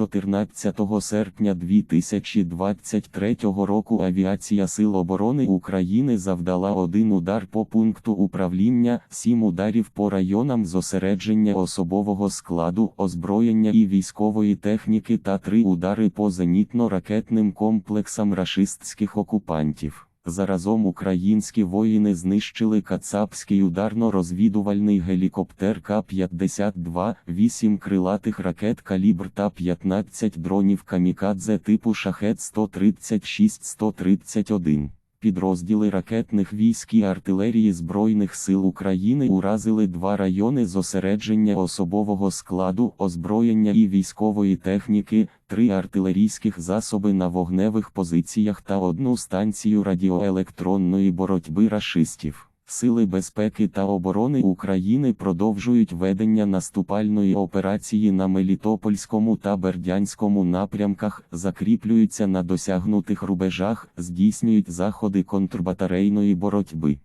14 серпня 2023 року авіація Сил оборони України завдала один удар по пункту управління, сім ударів по районам зосередження особового складу, озброєння і військової техніки та три удари по зенітно-ракетним комплексам рашистських окупантів. Заразом українські воїни знищили кацапський ударно-розвідувальний гелікоптер К-52, 8 крилатих ракет калібр та 15 дронів камікадзе типу Шахет-136-131. Підрозділи ракетних військ і артилерії Збройних сил України уразили два райони зосередження особового складу, озброєння і військової техніки, три артилерійських засоби на вогневих позиціях та одну станцію радіоелектронної боротьби рашистів. Сили безпеки та оборони України продовжують ведення наступальної операції на Мелітопольському та Бердянському напрямках, закріплюються на досягнутих рубежах, здійснюють заходи контрбатарейної боротьби.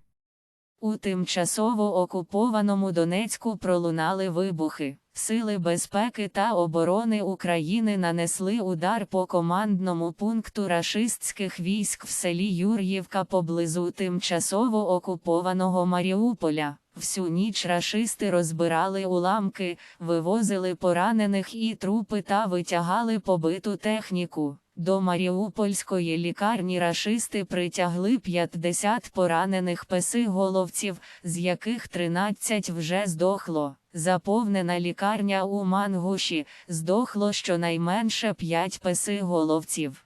У тимчасово окупованому Донецьку пролунали вибухи. Сили безпеки та оборони України нанесли удар по командному пункту рашистських військ в селі Юр'ївка поблизу тимчасово окупованого Маріуполя. Всю ніч рашисти розбирали уламки, вивозили поранених і трупи та витягали побиту техніку. До Маріупольської лікарні рашисти притягли 50 поранених песиголовців, з яких 13 вже здохло. Заповнена лікарня у Мангуші, здохло щонайменше 5 песиголовців.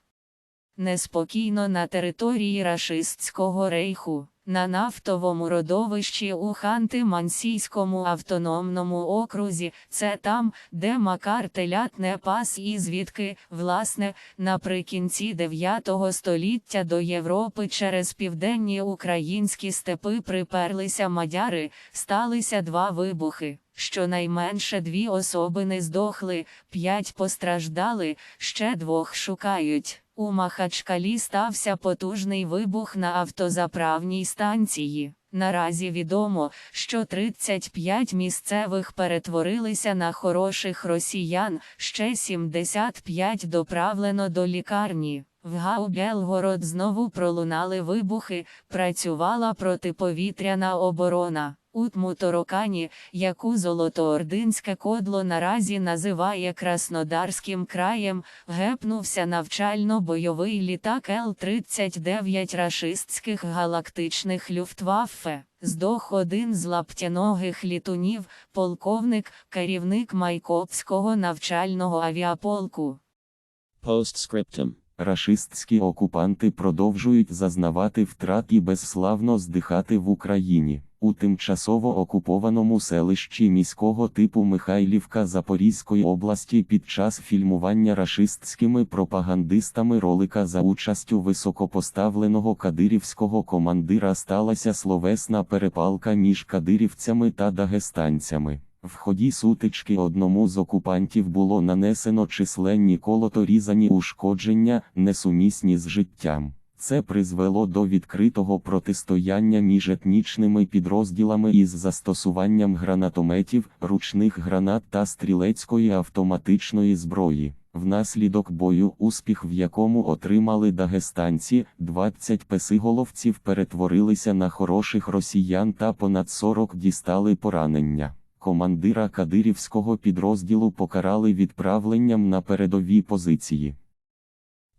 Неспокійно на території рашистського рейху. На нафтовому родовищі у Ханти-Мансійському автономному окрузі, це там, де Макар телят не пас і звідки, власне, наприкінці 9 століття до Європи через південні українські степи приперлися мадяри, сталися два вибухи. Щонайменше дві особи не здохли, п'ять постраждали, ще двох шукають. У Махачкалі стався потужний вибух на автозаправній станції. Наразі відомо, що 35 місцевих перетворилися на хороших росіян, ще 75 доправлено до лікарні. В Гау Белгород знову пролунали вибухи, працювала протиповітряна оборона. У Тмуторокані, яку Золотоординське кодло наразі називає Краснодарським краєм, гепнувся навчально-бойовий літак Л-39 рашистських галактичних люфтваффе. Здох один з лаптяногих літунів, полковник, керівник Майкопського навчального авіаполку. Postscriptum. Рашистські окупанти продовжують зазнавати втрат і безславно здихати в Україні. У тимчасово окупованому селищі міського типу Михайлівка Запорізької області під час фільмування рашистськими пропагандистами ролика за участю високопоставленого кадирівського командира сталася словесна перепалка між кадирівцями та дагестанцями. В ході сутички одному з окупантів було нанесено численні колоторізані ушкодження, несумісні з життям. Це призвело до відкритого протистояння між етнічними підрозділами із застосуванням гранатометів, ручних гранат та стрілецької автоматичної зброї. Внаслідок бою, успіх в якому отримали дагестанці, 20 песиголовців перетворилися на хороших росіян та понад 40 дістали поранення. Командира кадирівського підрозділу покарали відправленням на передові позиції.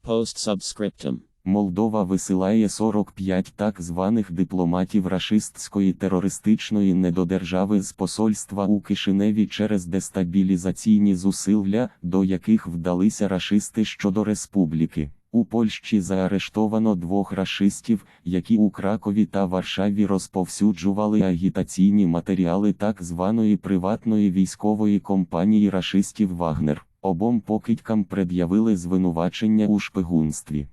Postsubscriptum. Молдова висилає 45 так званих дипломатів рашистської терористичної недодержави з посольства у Кишиневі через дестабілізаційні зусилля, до яких вдалися рашисти щодо республіки. У Польщі заарештовано двох рашистів, які у Кракові та Варшаві розповсюджували агітаційні матеріали так званої приватної військової компанії рашистів Вагнер. Обом покидькам пред'явили звинувачення у шпигунстві.